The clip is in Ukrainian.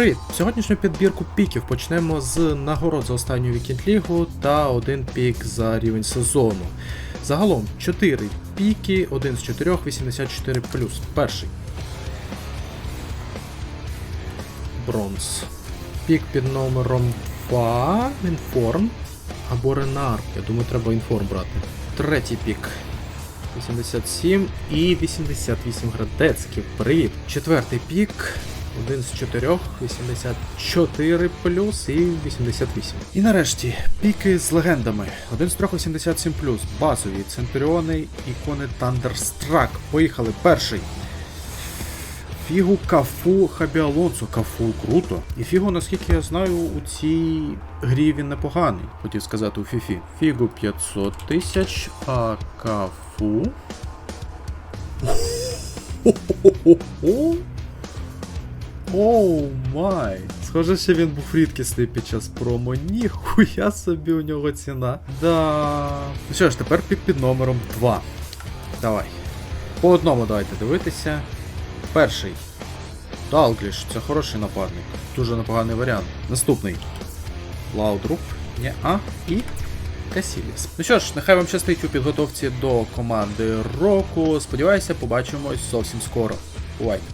Привіт! Сьогоднішню підбірку піків почнемо з нагород за останню вікінд лігу та один пік за рівень сезону. Загалом 4 піки, один з 4, 84 Перший. Бронз. Пік під номером 2. Інформ. Або Ренар. Я думаю, треба інформ брати. Третій пік. 87 і 88 градецький. Привіт. Четвертий пік. Один з чотирьох, 84 плюс і 88. І нарешті піки з легендами. Один з трьох 87 плюс. Базові центуріони, ікони Thunderstruck. Поїхали. Перший. Фігу Кафу Хабі Алонсо. Кафу круто. І фігу, наскільки я знаю, у цій грі він непоганий, хотів сказати у Фіфі. Фігу 500 тисяч, а кафу. Хо-хо-хо-хо. Оу май! Схоже, що він був рідкісний під час промо. Ніхуя собі у нього ціна. Да. Ну що ж, тепер пік під номером 2. Давай. По одному давайте дивитися. Перший. Далгліш, це хороший напарник. Дуже непоганий варіант. Наступний. Лаудруп. Ні, а і Касіліс. Ну що ж, нехай вам щастить у підготовці до команди року. Сподіваюся, побачимось зовсім скоро. Бувайте.